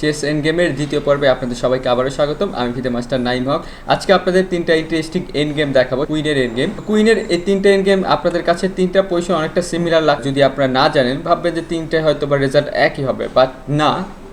Chess and গেমের দ্বিতীয় পর্বে আপনাদের সবাইকে আবারও স্বাগতম। আমি ভিদে মাস্টার নাইম হক আজকে আপনাদের তিনটা ইন্টারেস্টিং এন্ড গেম দেখাবো কুইনের এন্ড গেম কুইনের এই তিনটা এন্ড গেম আপনাদের কাছে তিনটা পয়সা অনেকটা সিমিলার লাগ যদি আপনারা না জানেন, ভাববেন যে তিনটা হয়তো বা রেজাল্ট একই হবে বাট না।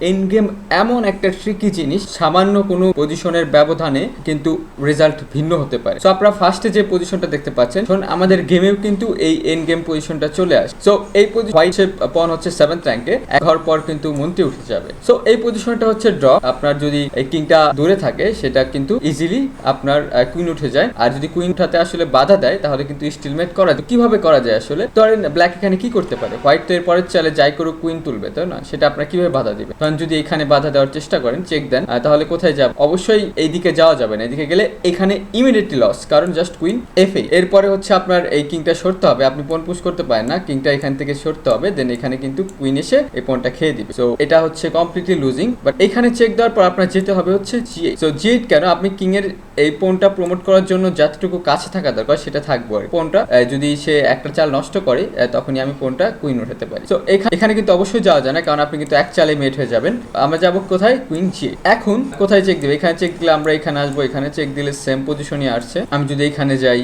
এন্ড গেম এমন একটা ট্রিকি জিনিস, সামান্য কোনো পজিশনের ব্যবধানে কিন্তু রেজাল্ট ভিন্ন হতে পারে। সো আপনারা ফার্স্টে যে পজিশনটা দেখতে পাচ্ছেন, এখন আমাদের গেমেও কিন্তু এই এন গেম পজিশনটা চলে আসে। সো এই হোয়াইট পন হচ্ছে সেভেন্থ র্যাঙ্কে এক ঘর পর কিন্তু মন্ত্রী উঠে যাবে। সো এই পজিশনটা হচ্ছে ড্র আপনার যদি এই কিংটা দূরে থাকে, সেটা কিন্তু ইজিলি আপনার কুইন উঠে যায়। আর যদি কুইন উঠাতে আসলে বাধা দেয়, তাহলে কিন্তু স্টিলমেট করা যায়। কীভাবে করা যায় আসলে? ধরেন ব্ল্যাক এখানে কি করতে পারে? হোয়াইট তো এরপরের চালে যাই করুক কুইন তুলবে, তাই না? সেটা আপনার কীভাবে বাধা দিবে? কারণ যদি এখানে বাধা দেওয়ার চেষ্টা করেন চেক দেন তাহলে কোথায় যাবে? অবশ্যই এইদিকে যাওয়া যাবে না, এদিকে গেলে এখানে ইমিডিয়েটলি লস কারণ জাস্ট কুইন এফ এরপরে হচ্ছে আপনার এই কিংটা সরতে হবে, আপনি পন পুশ করতে পারেন না কিংটা এখান থেকে সরতে হবে দেন এখানে কিন্তু কুইন এসে এই পনটা খেয়ে দিবে। সো এটা হচ্ছে কমপ্লিটলি লুজিং বাট এখানে চেক দেওয়ার পর আপনার যেতে হবে হচ্ছে জি সো জি কেন? আপনি কিং এর এই পণ্যটা প্রমোট করার জন্য যতটুকু কাছে থাকা দরকার সেটা থাকব আর পণ্যটা যদি সে একটা চাল নষ্ট করে তখনই আমি পণ্যটা কুইন উঠাতে পারি। তো এখানে কিন্তু অবশ্যই যাওয়া যায় না, কারণ আপনি কিন্তু এক চালে মেট হয়ে যাবেন। আমরা যাব কোথায়? কুইন জি এখন কোথায় চেক দিবে? এখানে চেক দিলে আমরা এখানে আসব, এখানে চেক দিলে সেম পজিশনই আসছে। আমি যদি এখানে যাই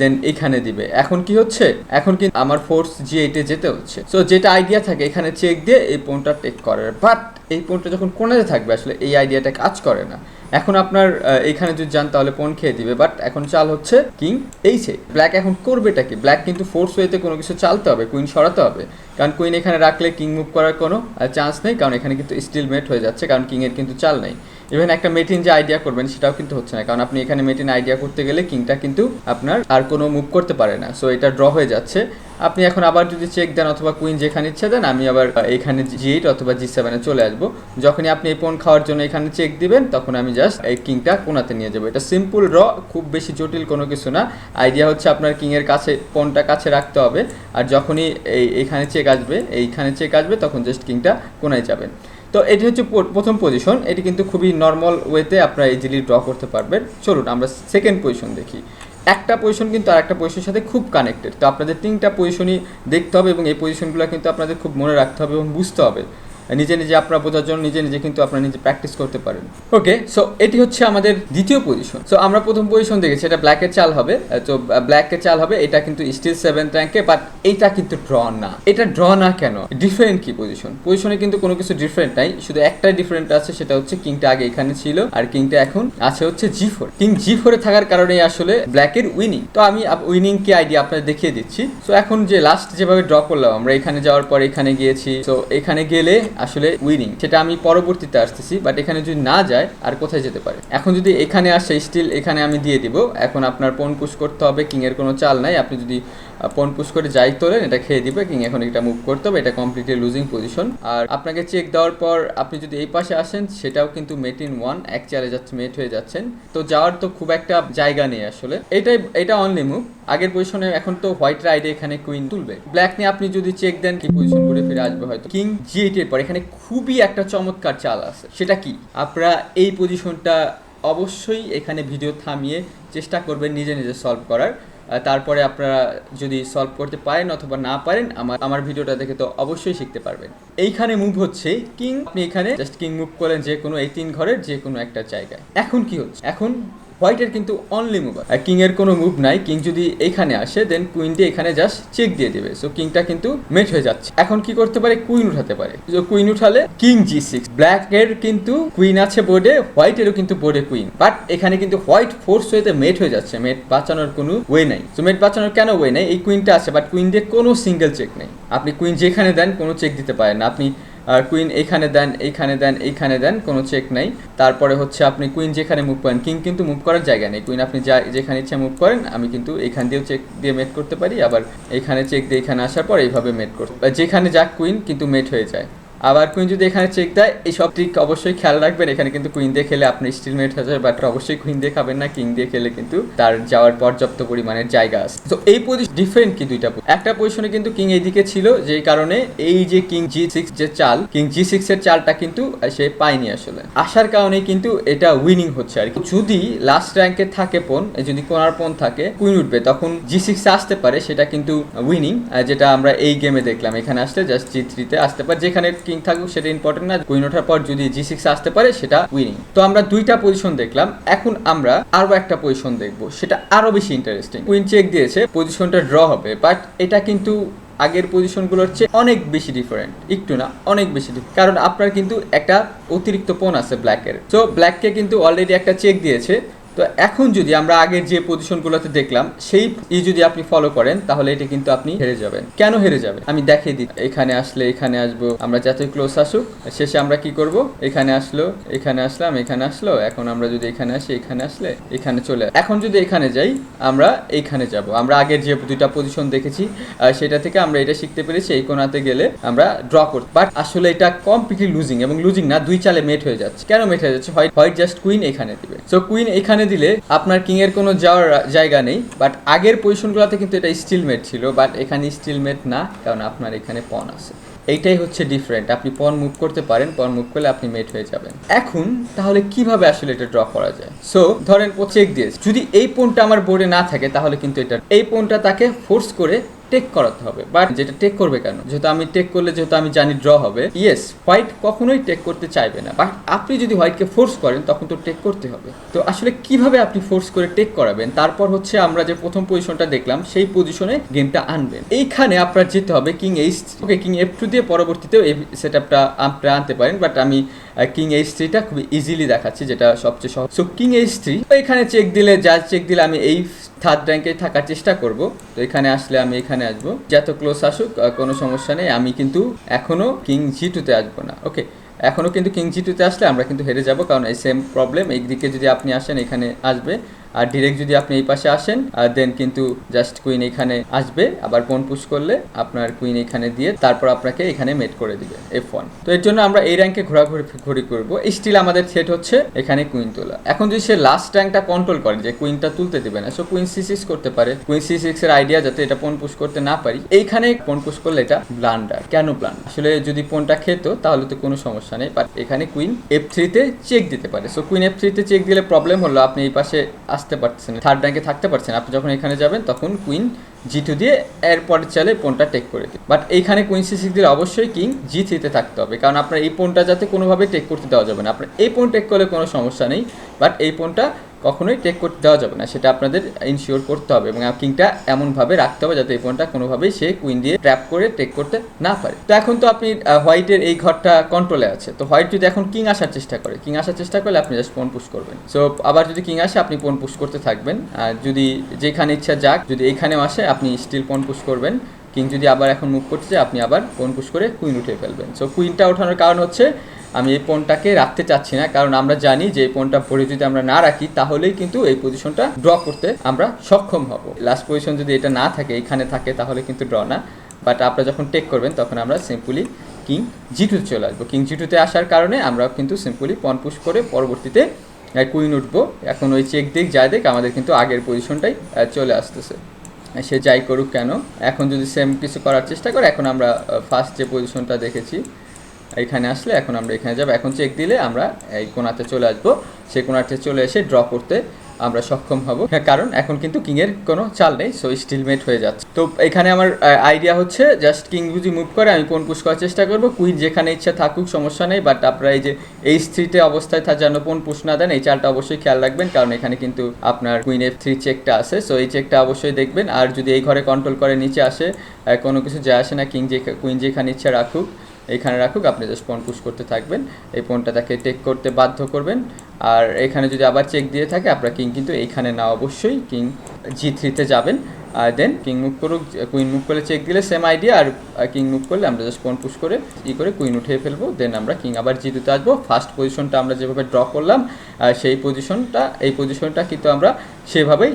দেন এখানে দিবে। এখন কি হচ্ছে? এখন কিন্তু আমার ফোর্স জি এইটে যেতে হচ্ছে। সো যেটা আইডিয়া থাকে, এখানে চেক দিয়ে এই পোনটা টেক করে। বাট এই পোনটা যখন কোনাতে থাকবে, আসলে এই আইডিয়াটা কাজ করে না। এখন আপনার এখানে যদি যান, তাহলে পোন খেয়ে দিবে। বাট এখন চাল হচ্ছে কিং? এইছে ব্ল্যাক এখন করবেটা কি? ব্ল্যাক কিন্তু ফোর্স ওয়েতে কোনো কিছু চালতে হবে কুইন সরাতে হবে। কারণ কুইন এখানে রাখলে কিং মুভ করার কোনো চান্স নেই। কারণ এখানে কিন্তু স্টিল মেট হয়ে যাচ্ছে, কারণ কিংয়ের কিন্তু চাল নেই। ইভেন একটা মেটিন যে আইডিয়া করবেন, সেটাও কিন্তু হচ্ছে না। কারণ আপনি এখানে মেটিন আইডিয়া করতে গেলে কিংটা কিন্তু আপনার আর কোনো মুভ করতে পারে না। সো এটা ড্র হয়ে যাচ্ছে। আপনি এখন আবার যদি চেক দেন অথবা কুইন যেখানে ইচ্ছে দেন, আমি আবার এখানে জি এইট অথবা জি সেভেনে চলে আসব। যখনই আপনি এই পোন খাওয়ার জন্য এখানে চেক দিবেন, তখন আমি জাস্ট এই কিংটা কোনাতে নিয়ে যাব। এটা সিম্পল র খুব বেশি জটিল কোনো কিছু না। আইডিয়া হচ্ছে আপনার কিংয়ের কাছে পোনটা কাছে রাখতে হবে। আর যখনই এই, এখানে চেক আসবে, এইখানে চেক আসবে, তখন জাস্ট কিংটা কোনায় যাবেন। তো এটি হচ্ছে প্রথম পজিশন এটি কিন্তু খুবই নর্মাল ওয়েতে আপনারা ইজিলি ড্র করতে পারবেন। চলুন, আমরা সেকেন্ড পজিশন দেখি। একটা পজিশন কিন্তু আর একটা পজিশনের সাথে খুব কানেক্টেড তো আপনাদের তিনটা পজিশনই দেখতে হবে এবং এই পজিশনগুলো কিন্তু আপনাদের খুব মনে রাখতে হবে এবং বুঝতে হবে। নিজে নিজে আপনারা বোঝার জন্য নিজে নিজে কিন্তু আপনারা নিজে প্র্যাকটিস করতে পারেন। ওকে সো এটি হচ্ছে আমাদের দ্বিতীয় পজিশন সো আমরা প্রথম পজিশন দেখেছি এটা ব্ল্যাকের চাল হবে। তো ব্ল্যাকের চাল হবে, এটা কিন্তু স্টিল সেভেন র্যাঙ্কে বাট এটা কিন্তু ড্র না। এটা ড্র না কেন? ডিফারেন্ট কি পজিশন পজিশনে কিন্তু কোনো কিছু ডিফারেন্ট নাই, শুধু একটাই ডিফারেন্ট আছে, সেটা হচ্ছে কিংটা আগে এখানে ছিল, আর কিংটা এখন আছে হচ্ছে জি ফোর কিং জি ফোরে থাকার কারণে আসলে ব্ল্যাকের উইনিং তো আমি উইনিং কি আইডিয়া আপনাদের দেখিয়ে দিচ্ছি। সো এখন যে লাস্ট যেভাবে ড্র করলাম, আমরা এখানে যাওয়ার পর এখানে গিয়েছি। তো এখানে গেলে আসলে উইনিং সেটা আমি পরবর্তীতে আসতেছি বাট এখানে যদি না যায়, আর কোথায় যেতে পারে? এখন যদি এখানে আসে স্টিল এখানে আমি দিয়ে দিব। এখন আপনার পোন পুশ করতে হবে কিং এর কোনো চাল নাই। আপনি যদি পন পুশ করে যাই তোলেন, এটা খেয়ে দিবে, কিং এখন এটা মুভ করতে হবে, এটা কমপ্লিটলি লুজিং পজিশন আর আপনাকে চেক দেওয়ার পর আপনি যদি এই পাশে আসেন, সেটাও কিন্তু মেট ইন ওয়ান এক চালে যাচ্ছে মেট হয়ে যাচ্ছেন। তো যাওয়ার তো খুব একটা জায়গা নেই আসলে। এটাই, এটা অনলি মুভ আগের পজিশনে এখন তো হোয়াইট রাইডে এখানে কুইন তুলবে। ব্ল্যাক নিয়ে আপনি যদি চেক দেন, কি পজিশন ঘুরে ফিরে আসবে হয়তো। কিং জি এইট এর পর এখানে খুবই একটা চমৎকার চাল আছে। সেটা কি? আপনারা এই পজিশনটা অবশ্যই এখানে ভিডিও থামিয়ে চেষ্টা করবেন নিজে নিজে সলভ করার। তারপরে আপনারা যদি সলভ করতে পারেন অথবা না পারেন, আমার আমার ভিডিওটা দেখে তো অবশ্যই শিখতে পারবেন। এইখানে মুভ হচ্ছে কিং আপনি এখানে জাস্ট কিং মুভ করলেন যে কোনো এই তিন ঘরের যে কোনো একটা জায়গায়। এখন কি হচ্ছে? এখন হোয়াইটের কিন্তু অনলি মুভ আর কিং এর কোনো মুভ নাই, কিং যদি এখানে আসে দেন কুইনটি এখানে জাস্ট চেক দিয়ে দেবে। সো কিংটা কিন্তু মেট হয়ে যাচ্ছে। এখন কি করতে পারে? কুইন উঠাতে পারে। কুইন উঠালে কিং জি সিক্স ব্ল্যাক এর কিন্তু কুইন আছে বোর্ডে হোয়াইটেরও কিন্তু বোর্ডে কুইন বাট এখানে কিন্তু হোয়াইট ফোর্স ওয়েতে মেট হয়ে যাচ্ছে। মেট বাঁচানোর কোনো ওয়ে নাই। তো মেট বাঁচানোর কেন ওয়ে নাই? এই কুইনটা আছে বাট কুইন দিয়ে কোনো সিঙ্গেল চেক নেই। আপনি কুইন যেখানে দেন, কোনো চেক দিতে পারেন আপনি কুইন এখানে দেন এইখানে দেন এইখানে দেন, কোনো চেক নাই। তারপরে হচ্ছে আপনি কুইন যেখানে মুভ করেন কিং কিন্তু মুভ করার জায়গা নেই। কুইন আপনি যা, যেখানে ইচ্ছা মুভ করেন, আমি কিন্তু এখান দিয়েও চেক দিয়ে মেট করতে পারি। আবার এখানে চেক দিয়ে এখানে আসার পর এইভাবে মেট করতে যেখানে যাক কুইন কিন্তু মেট হয়ে যায়। আবার কুইন যদি এখানে চেক দেয় এই সব ট্রিক অবশ্যই খেয়াল রাখবেন। এখানে কিন্তু কুইন দিয়ে খেলে আপনি স্টিল মেট হয়ে যাবে বাট অবশ্যই কুইন দিয়ে খাবেন না। কিং দিয়ে খেলে কিন্তু তার যাওয়ার পর্যাপ্ত পরিমাণের জায়গা আছে। তো এই পজিশন ডিফারেন্ট কি দুইটা একটা পজিশনে কিন্তু কিং এইদিকে ছিল, যেই কারণে এই যে কিং জি সিক্স যে চাল কিং জি সিক্স এর চালটা কিন্তু সে পায়নি আসলে। আসার কারণে কিন্তু এটা উইনিং হচ্ছে আর কি। যদি লাস্ট র্যাঙ্কে থাকে পোন যদি কোনার পোন থাকে কুইন উঠবে, তখন জি সিক্সে আসতে পারে, সেটা কিন্তু উইনিং যেটা আমরা এই গেমে দেখলাম। এখানে আসলে জাস্ট জি থ্রিতে আসতে পারে, যেখানে কিং কিং থাকুক সেটা ইম্পর্টেন্ট না। কুইন ওঠার পর যদি জি সিক্স আসতে পারে, সেটা উইনিং তো আমরা দুইটা পজিশন দেখলাম। এখন আমরা আরও একটা পজিশন দেখব। সেটা আরও বেশি ইন্টারেস্টিং কুইন চেক দিয়েছে পজিশনটা ড্র হবে বাট এটা কিন্তু আগের পজিশনগুলোর চেয়ে অনেক বেশি ডিফারেন্ট একটু না, অনেক বেশি different। কারণ আপনার কিন্তু একটা অতিরিক্ত পোন আছে ব্ল্যাকের তো ব্ল্যাককে কিন্তু অলরেডি একটা চেক দিয়েছে। তো এখন যদি আমরা আগের যে পজিশনগুলোতে দেখলাম, সেই ই যদি আপনি ফলো করেন, তাহলে এটা কিন্তু আপনি হেরে যাবেন। কেন হেরে যাবেন? আমি দেখিয়ে দিই। এখানে আসলে এখানে আসব, আমরা যতই ক্লোজ আসুক, শেষে আমরা কি করব? এখানে আসলো, এখানে আসলাম, এখানে আসলো, এখন আমরা যদি এখানে আসি, এখানে আসলে, এখানে চলে এখন যদি এখানে যাই, আমরা এইখানে যাব। আমরা আগের যে দুইটা পজিশন দেখেছি সেটা থেকে আমরা এটা শিখতে পেরেছি, এই কোনাতে গেলে আমরা ড্র করতে বাট আসলে এটা কমপ্লিটলি লুজিং এবং লুজিং না, দুই চালে মেট হয়ে যাচ্ছে। কেন মেট হয়ে যাচ্ছে? হোয়াইট হোয়াইট জাস্ট কুইন এখানে দিবে। সো কুইন এখানে দিলে আপনার কিং এর কোনো যাওয়ার জায়গা নেই বাট আগের পজিশনগুলোতে কিন্তু এটা স্টিল মেট ছিল বাট এখানে স্টিল মেট না, কারণ আপনার এখানে পন আছে। এইটাই হচ্ছে ডিফারেন্ট আপনি পন মুভ করতে পারেন পন মুভ করলে আপনি মেট হয়ে যাবেন। এখন, তাহলে কীভাবে আসলে এটা ড্র করা যায়? সো ধরেন ও চেক দিয়ে যদি এই পোনটা আমার বোর্ডে না থাকে, তাহলে কিন্তু এটা, এই পোনটা তাকে ফোর্স করে টেক করাতে হবে। বাট যেটা টেক করবে কেন? যেহেতু আমি টেক করলে যেহেতু আমি জানি ড্র হবে ইয়েস হোয়াইট কখনোই টেক করতে চাইবে না। বাট আপনি যদি হোয়াইটকে ফোর্স করেন, তখন তো টেক করতে হবে। তো আসলে কীভাবে আপনি ফোর্স করে টেক করাবেন? তারপর হচ্ছে আমরা যে প্রথম পজিশনটা দেখলাম, সেই পজিশনে গেমটা আনবেন। এইখানে আপনার যেতে হবে king H okay king F two দিয়ে পরবর্তীতেও এই সেট আপটা আপনারা আনতে পারেন। বাট আমি কিং এইচ থ্রিটা খুবই ইজিলি দেখাচ্ছি, যেটা সবচেয়ে সহজ। সো কিং এইচ থ্রি এখানে চেক দিলে, যা চেক দিলে আমি এই থার্ড র্যাঙ্কে থাকার চেষ্টা করব। তো এখানে আসলে আমি এখানে আসব। যত ক্লোজ আসুক কোনো সমস্যা নেই। আমি কিন্তু এখনও কিং জি টুতে আসব না। ওকে এখনও কিন্তু কিং জি টুতে আসলে আমরা কিন্তু হেরে যাব, কারণ এই সেম প্রবলেম এইদিকে যদি আপনি আসেন, এখানে আসবে। আর ডিরেক্ট যদি আপনি এই পাশে আসেন দেন কিন্তু জাস্ট কুইন এখানে আসবে, আবার পোন পুশ করলে আপনার কুইন এখানে দিয়ে তারপর আপনাকে এখানে মেট করে দিবে এফ ওয়ান তো এর জন্য আমরা এই র্যাঙ্কে ঘোরাঘুরি, ঘুরি করব। স্টিল আমাদের সেট হচ্ছে এখানে কুইন তোলা। এখন যদি সে লাস্ট র্যাঙ্কটা কন্ট্রোল করে, যে কুইনটা তুলতে দেবে না সো কুইন সি সিক্স করতে পারে। কুইন সি সিক্স এর আইডিয়া যাতে এটা পোন পুশ করতে না পারি, এইখানে পোন পুশ করলে এটা ব্লান্ডার কেন ব্লান্ড আসলে যদি পোনটা খেতো, তাহলে তো কোনো সমস্যা নেই বাট এখানে কুইন এফ থ্রিতে চেক দিতে পারে। সো কুইন এফ থ্রিতে চেক দিলে প্রবলেম হলো, আপনি এই পাশে আসতে পারছেন থার্ড র্যাঙ্কে থাকতে পারছেন আপনি যখন এখানে যাবেন, তখন কুইন জি টু দিয়ে এরপরে চালে পোনটা টেক করে দিন বাট এইখানে কুইন সি সিক্স দিলে অবশ্যই কিং জি থ্রিতে থাকতে হবে। কারণ আপনার এই পোনটা যাতে কোনোভাবে টেক করতে দেওয়া যাবে না। আপনার এই পোন টেক করলে কোনো সমস্যা নেই। বাট এই পোনটা কখনোই টেক করতে দেওয়া যাবে না। সেটা আপনাদের ইনশিওর করতে হবে এবং কিংটা এমনভাবে রাখতে হবে যাতে এই ফোনটা কোনোভাবেই সে কুইন দিয়ে ট্র্যাপ করে টেক করতে না পারে। তো এখন তো আপনি হোয়াইটের এই ঘরটা কন্ট্রোলে আছে। তো হোয়াইট যদি এখন কিং আসার চেষ্টা করে কিং আসার চেষ্টা করলে আপনি জাস্ট পোন পুশ করবেন। সো আবার যদি কিং আসে, আপনি পোন পুশ করতে থাকবেন। আর যদি যেখানে ইচ্ছা যাক, যদি এইখানেও আসে, আপনি স্টিল পোন পুশ করবেন। কিং যদি আবার এখন মুভ করতে চায়, আপনি আবার পোন পুশ করে কুইন উঠে ফেলবেন। সো কুইনটা ওঠানোর কারণ হচ্ছে আমি এই পণটাকে রাখতে চাচ্ছি না, কারণ আমরা জানি যে এই পণটা পরে যদি আমরা না রাখি, তাহলেই কিন্তু এই পজিশনটা ড্র করতে আমরা সক্ষম হব। লাস্ট পজিশন যদি এটা না থাকে, এখানে থাকে, তাহলে কিন্তু ড্র না। বাট আপনারা যখন টেক করবেন, তখন আমরা সিম্পলি কিং জি টুতে চলে আসব। কিং জি টুতে আসার কারণে আমরা কিন্তু সিম্পলি পন পুশ করে পরবর্তীতে কুইন উঠবো। এখন ওই চেক দিক যায় দিক, আমাদের কিন্তু আগের পজিশনটাই চলে আসতেছে। সে যাই করুক কেন, এখন যদি সেম কিছু করার চেষ্টা করে, এখন আমরা ফার্স্ট যে পজিশনটা দেখেছি এখানে আসলে এখন আমরা এখানে যাব। এখন চেক দিলে আমরা এই কোনাতে চলে আসব। সেই কোনাতে চলে এসে ড্র করতে আমরা সক্ষম হব। হ্যাঁ, কারণ এখন কিন্তু কিংয়ের কোনো চাল নেই সো স্টিলমেট হয়ে যাচ্ছে। তো এখানে আমার আইডিয়া হচ্ছে জাস্ট কিং যদি মুভ করে আমি কোন পুশ করার চেষ্টা করব। কুইন যেখানে ইচ্ছা থাকুক সমস্যা নেই বাট আপনারা এই যে এই থ্রিতে অবস্থায় থাকার যেন কোন পুশ না দেন এই চালটা অবশ্যই খেয়াল রাখবেন কারণ এখানে কিন্তু আপনার কুইন এফ থ্রি চেকটা আছে। সো এই চেকটা অবশ্যই দেখবেন। আর যদি এই ঘরে কন্ট্রোল করে নিচে আসে কোনো কিছু যায় আসে না কিং যে কুইন যেখানে ইচ্ছা রাখুক। এখানে রাখুক, আপনি জাস্ট পন পুশ করতে থাকবেন। এই পনটা তাকে টেক করতে বাধ্য করবেন। আর এখানে যদি আবার চেক দিয়ে থাকে, আপনার কিং কিন্তু এইখানে না অবশ্যই কিং জি থ্রিতে যাবেন। আর দেন কিং মুভ করুক কুইন মুভ করলে চেক দিলে সেম আইডিয়া আর কিং মুভ করলে আমরা জাস্ট পন পুশ করে, ই করে কুইন উঠিয়ে ফেলব দেন আমরা কিং আবার জি টুতে আসব ফার্স্ট পজিশনটা আমরা যেভাবে ড্র করলাম সেই পজিশনটা এই পজিশনটা কিন্তু আমরা সেভাবেই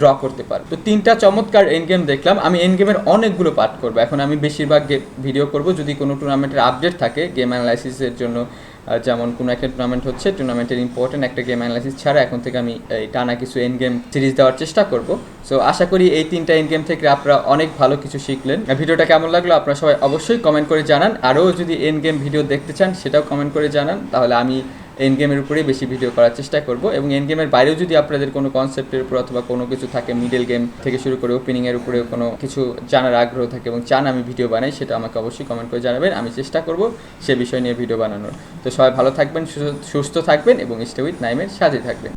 ড্র করতে পারব। তো তিনটা চমৎকার এন গেম দেখলাম। আমি এন গেমের অনেকগুলো পার্ট করব। এখন আমি বেশিরভাগ ভিডিও করব। যদি কোনো টুর্নামেন্টের আপডেট থাকে গেম অ্যানালাইসিসের জন্য যেমন কোনো একটা টুর্নামেন্ট হচ্ছে টুর্নামেন্টের ইম্পর্টেন্ট একটা গেম অ্যানালাইসিস ছাড়া এখন থেকে আমি এই টানা কিছু এন গেম সিরিজ দেওয়ার চেষ্টা করব। সো আশা করি এই তিনটা এন গেম থেকে আপনারা অনেক ভালো কিছু শিখলেন। ভিডিওটা কেমন লাগল আপনারা সবাই অবশ্যই কমেন্ট করে জানান। আরও যদি এন গেম ভিডিও দেখতে চান, সেটাও কমেন্ট করে জানান। তাহলে আমি এন গেমের উপরেই বেশি ভিডিও করার চেষ্টা করব এবং এন গেমের বাইরেও যদি আপনাদের কোনো কনসেপ্টের উপর অথবা কোনো কিছু থাকে মিডল গেম থেকে শুরু করে ওপেনিংয়ের উপরে কোনো কিছু জানার আগ্রহ থাকে এবং চান আমি ভিডিও বানাই, সেটা আমাকে অবশ্যই কমেন্ট করে জানাবেন। আমি চেষ্টা করব সে বিষয় নিয়ে ভিডিও বানানোর। তো সবাই ভালো থাকবেন, সুস্থ- থাকবেন এবং স্টে উইথ নাইমের সাথে থাকবেন।